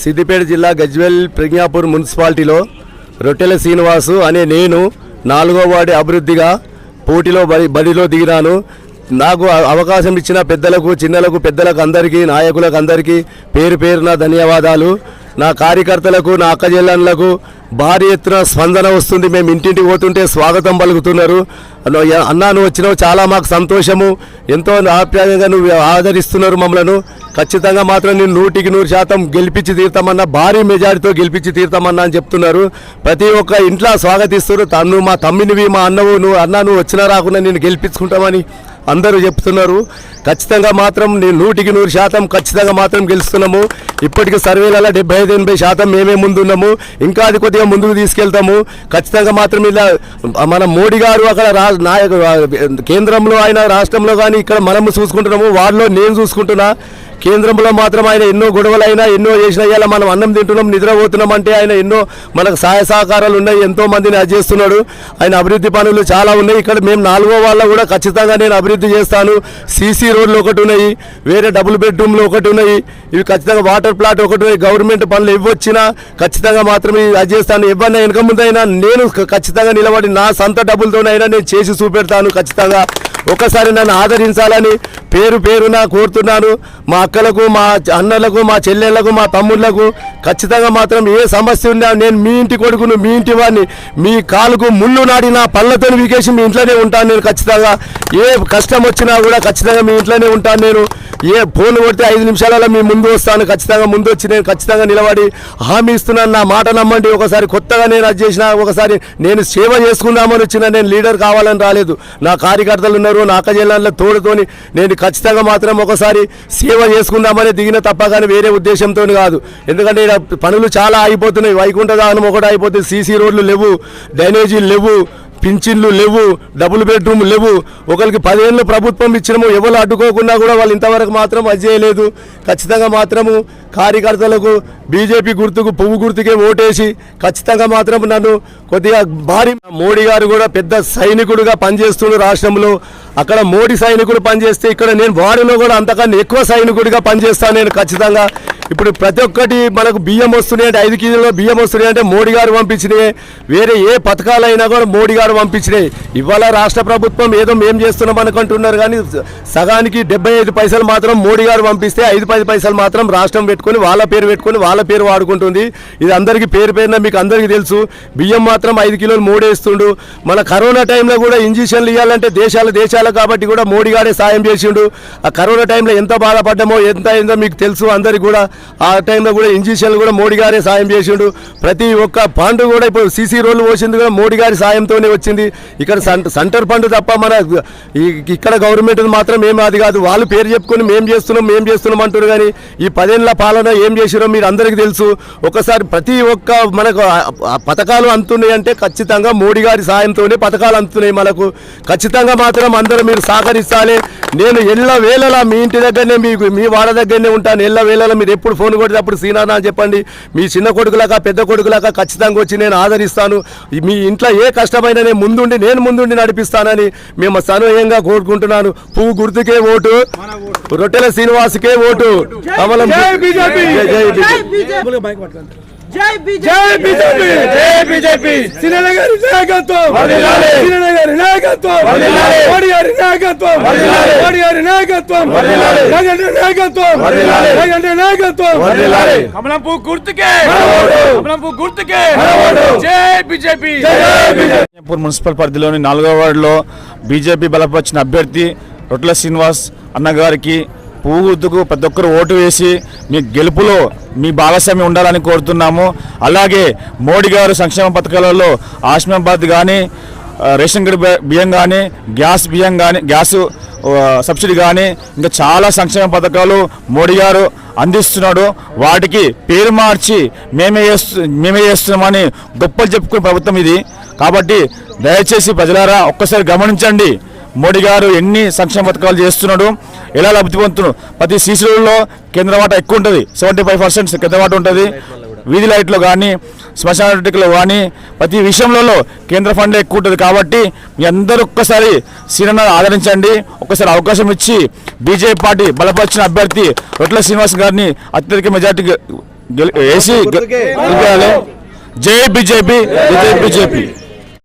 సిద్దిపేట జిల్లా గజ్వెల్ ప్రజ్ఞాపూర్ మున్సిపాలిటీలో రొట్టెల శ్రీనివాసు అనే నేను నాలుగో వార్డు అభివృద్ధిగా పోటీలో బడి బడిలో దిగినాను. నాకు అవకాశం ఇచ్చిన పెద్దలకు చిన్నలకు పెద్దలకు అందరికీ నాయకులకు అందరికీ పేరు పేరున ధన్యవాదాలు. నా కార్యకర్తలకు నా అక్కజెల్లన్లకు భారీ ఎత్తున స్పందన వస్తుంది. మేము ఇంటింటికి పోతుంటే స్వాగతం పలుకుతున్నారు. అన్నా నువ్వు వచ్చినావు. చాలా మాకు సంతోషము. ఎంతో ఆప్యాయంగా నువ్వు ఆదరిస్తున్నారు మమ్మలను. ఖచ్చితంగా మాత్రం నేను నూటికి నూరు శాతం గెలిపించి తీరుతామన్నా భారీ మెజారిటీతో గెలిపించి తీరుతామన్నా అని చెప్తున్నారు. ప్రతి ఒక్క ఇంట్లో స్వాగతిస్తున్నారు. తను మా తమ్మినివి మా అన్నవు నువ్వు అన్న నువ్వు వచ్చినా రాకుండా నేను గెలిపించుకుంటామని అందరూ చెప్తున్నారు. ఖచ్చితంగా మాత్రం నేను నూటికి నూరు శాతం ఖచ్చితంగా మాత్రం గెలుస్తున్నాము. ఇప్పటికి సర్వేలలో డెబ్బై ఐదు ఎనభై శాతం మేమే ముందున్నాము. ఇంకా అది కొద్దిగా ముందుకు తీసుకెళ్తాము. ఖచ్చితంగా మాత్రం ఇలా మన మోడీ గారు అక్కడ రా నాయకు కేంద్రంలో ఆయన రాష్ట్రంలో కానీ ఇక్కడ మనము చూసుకుంటున్నాము. వారిలో నేను చూసుకుంటున్నా. కేంద్రంలో మాత్రం ఆయన ఎన్నో గొడవలైనా ఎన్నో చేసిన ఇవాళ మనం అన్నం తింటున్నాం నిద్రపోతున్నాం అంటే ఆయన ఎన్నో మనకు సహాయ సహకారాలు ఉన్నాయి ఎంతో మందిని అది చేస్తున్నాడు. ఆయన అభివృద్ధి పనులు చాలా ఉన్నాయి. ఇక్కడ మేము నాలుగో వాళ్ళ కూడా ఖచ్చితంగా నేను అభివృద్ధి చేస్తాను. సీసీ రోడ్లు ఒకటి ఉన్నాయి వేరే డబుల్ బెడ్రూమ్లు ఒకటి ఉన్నాయి. ఇవి ఖచ్చితంగా వాటర్ ప్లాట్ ఒకటి ఉన్నాయి. గవర్నమెంట్ పనులు ఇవ్వొచ్చినా ఖచ్చితంగా మాత్రం అది చేస్తాను. ఇవ్వన్నా వెనక ముందైనా నేను ఖచ్చితంగా నిలబడి నా సొంత డబ్బులతోనైనా నేను చేసి చూపెడతాను ఖచ్చితంగా. ఒకసారి నన్ను ఆదరించాలని పేరు పేరున కోరుతున్నాను మా అక్కలకు మా అన్నలకు మా చెల్లెళ్ళకు మా తమ్ముళ్ళకు. ఖచ్చితంగా మాత్రం ఏ సమస్య ఉన్నా నేను మీ ఇంటి కొడుకును మీ ఇంటి వాడిని మీ కాలుకు ముళ్ళు నాడి పళ్ళతో వీకేసి మీ ఇంట్లోనే ఉంటాను నేను ఖచ్చితంగా. ఏ కష్టం వచ్చినా కూడా ఖచ్చితంగా మీ ఇంట్లోనే ఉంటాను నేను. ఏ ఫోన్ కొడితే ఐదు నిమిషాలలో మీ ముందు వస్తాను ఖచ్చితంగా ముందు వచ్చి నేను ఖచ్చితంగా నిలబడి హామీ ఇస్తున్నాను. నా మాట నమ్మండి ఒకసారి కొత్తగా నేను అది చేసిన ఒకసారి నేను సేవ చేసుకుందామని వచ్చిన నేను లీడర్ కావాలని రాలేదు. నా కార్యకర్తలు ఉన్నారు నా అక్కజల్లాల తోడుతోని నేను ఖచ్చితంగా మాత్రం ఒకసారి సేవ చేసుకుందామని దిగిన తప్ప కానీ వేరే ఉద్దేశంతో కాదు. ఎందుకంటే ఈడ పనులు చాలా అయిపోతున్నాయి వైకుంఠ దానం ఒకటి అయిపోతుంది సీసీ రోడ్లు లేవు. డ్రైనేజీలు లేవు. పింఛన్లు లేవు డబుల్ బెడ్రూమ్ లేవు. ఒకరికి పదేళ్ళు ప్రభుత్వం ఇచ్చినము ఎవరు అడ్డుకోకుండా కూడా వాళ్ళు ఇంతవరకు మాత్రం అది చేయలేదు. ఖచ్చితంగా మాత్రము కార్యకర్తలకు బీజేపీ గుర్తుకు పువ్వు గుర్తుకే ఓటేసి ఖచ్చితంగా మాత్రం నన్ను కొద్దిగా భారీ మోడీ గారు కూడా పెద్ద సైనికుడుగా పనిచేస్తుండు రాష్ట్రంలో. అక్కడ మోడీ సైనికుడు పనిచేస్తే ఇక్కడ నేను వారిలో కూడా అంతకన్నా ఎక్కువ సైనికుడిగా పనిచేస్తాను నేను ఖచ్చితంగా. ఇప్పుడు ప్రతి ఒక్కటి మనకు బియ్యం వస్తున్నాయి అంటే ఐదు కేజీలో బియ్యం వస్తున్నాయి అంటే మోడీ గారు పంపించినాయి. వేరే ఏ పథకాలైనా కూడా మోడీ గారు పంపించినాయి. ఇవాళ రాష్ట్ర ప్రభుత్వం ఏదో మేము చేస్తున్నాం అనుకుంటున్నారు కానీ సగానికి డెబ్బై ఐదు పైసలు మాత్రం మోడీ గారు పంపిస్తే ఐదు పది పైసలు మాత్రం రాష్ట్రం పెట్టుకొని వాళ్ళ పేరు పెట్టుకొని వాళ్ళ పేరు వాడుకుంటుంది. ఇది అందరికీ పేరు పేరున మీకు అందరికీ తెలుసు. బియ్యం మాత్రం ఐదు కిలోలు మోడీ వేస్తుండు. మన కరోనా టైంలో కూడా ఇంజక్షన్లు ఇవ్వాలంటే దేశాల దేశాలు కాబట్టి కూడా మోడీ గారే సాయం చేసిండు. ఆ కరోనా టైంలో ఎంత బాధపడ్డామో ఎంత అయిందో మీకు తెలుసు అందరికి కూడా. ఆ టైంలో కూడా ఇంజక్షన్లు కూడా మోడీ గారే సాయం చేసిండు. ప్రతి ఒక్క ఫండ్ కూడా ఇప్పుడు సీసీ రోడ్లు పోసింది కూడా మోడీ గారి సాయంతోనే వచ్చింది. ఇక్కడ సెంటర్ ఫండ్ తప్ప మన ఇక్కడ గవర్నమెంట్ మాత్రం ఏం అది కాదు. వాళ్ళు పేరు చెప్పుకొని మేము చేస్తున్నాం మేము చేస్తున్నాం అంటారు కానీ ఈ పదేళ్ళ పాలన ఏం చేసిరో మీరు అందరికీ తెలుసు. ఒకసారి ప్రతి ఒక్క మనకు పథకాలు అందుతున్నాయి అంటే ఖచ్చితంగా మోడీ గారి సాయంతోనే పథకాలు అందుతున్నాయి మనకు. ఖచ్చితంగా మాత్రం అందరూ మీరు సహకరిస్తాలే. నేను ఎల్ల వేళలా మీ ఇంటి దగ్గరనే మీకు మీ వాడ దగ్గరనే ఉంటాను. ఎల్ల వేళలా మీరు ఎప్పుడు ఫోన్ కొడితే అప్పుడు సీనానా అని చెప్పండి మీ చిన్న కొడుకులాగా పెద్ద కొడుకులాగా ఖచ్చితంగా వచ్చి నేను ఆదరిస్తాను. మీ ఇంట్లో ఏ కష్టమైనా నేను ముందుండి నేను ముందుండి నడిపిస్తానని మేము సనూహ్యంగా కోరుకుంటున్నాను. పువ్వు గుర్తుకే ఓటు. రొట్టెల శ్రీనివాసుకే ఓటు. కమలం జై బీజేపీ! జై జై బీజేపీ. జై బీజేపీ గారి నాయకత్వం! సినన్న గారి నాయకత్వం! మోడీ గారి నాయకత్వం! మోడీ గారి నాయకత్వం! జగన్ నాయకత్వం! జగన్ నాయకత్వం వర్ధిల్లాలి! కమలం పువ్వు గుర్తుకే ఓటు! కమలం పువ్వు గుర్తుకే! జై బీజేపీ మున్సిపల్ పరిధిలోని నాలుగో వార్డులో బీజేపీ బలపరిచిన అభ్యర్థి రొట్ల శ్రీనివాస్ అన్నగారికి పువ్వు గుర్తుకు ప్రతి ఒక్కరు ఓటు వేసి మీ గెలుపులో మీ భాగస్వామ్యం ఉండాలని కోరుతున్నాము. అలాగే మోడీ గారు సంక్షేమ పథకాలలో ఆశ్మాబాద్ కానీ రేషన్ కార్డు బియ్యం కానీ గ్యాస్ బియ్యం కానీ గ్యాస్ సబ్సిడీ కానీ ఇంకా చాలా సంక్షేమ పథకాలు మోడీ గారు అందిస్తున్నాడు. వాటికి పేరు మార్చి మేమే చేస్తు మేమే చేస్తున్నామని గొప్పలు చెప్పుకునే ప్రభుత్వం ఇది. కాబట్టి దయచేసి ప్రజలారా ఒక్కసారి గమనించండి. మోడీ గారు ఎన్ని సంక్షేమ పథకాలు చేస్తున్నాడు ఎలా లబ్ధి పొందుతున్నాడు ప్రతి సీసీలలో కేంద్ర వాటా ఎక్కువ ఉంటుంది సెవెంటీ ఫైవ్ పర్సెంట్ కేంద్ర వాటా ఉంటుంది వీధి లైట్లో కానీ శ్మశానాటికలో కానీ ప్రతి విషయంలో కేంద్ర ఫండ్ ఎక్కువ ఉంటుంది కాబట్టి మీ అందరూ ఒక్కసారి సీనన్న ఆదరించండి ఒక్కసారి అవకాశం ఇచ్చి బీజేపీ పార్టీ బలపరిచిన అభ్యర్థి రొట్ల శ్రీనివాస్ గారిని అత్యధిక మెజార్టీ గెలి- వేసి జై బీజేపీ జై బీజేపీ.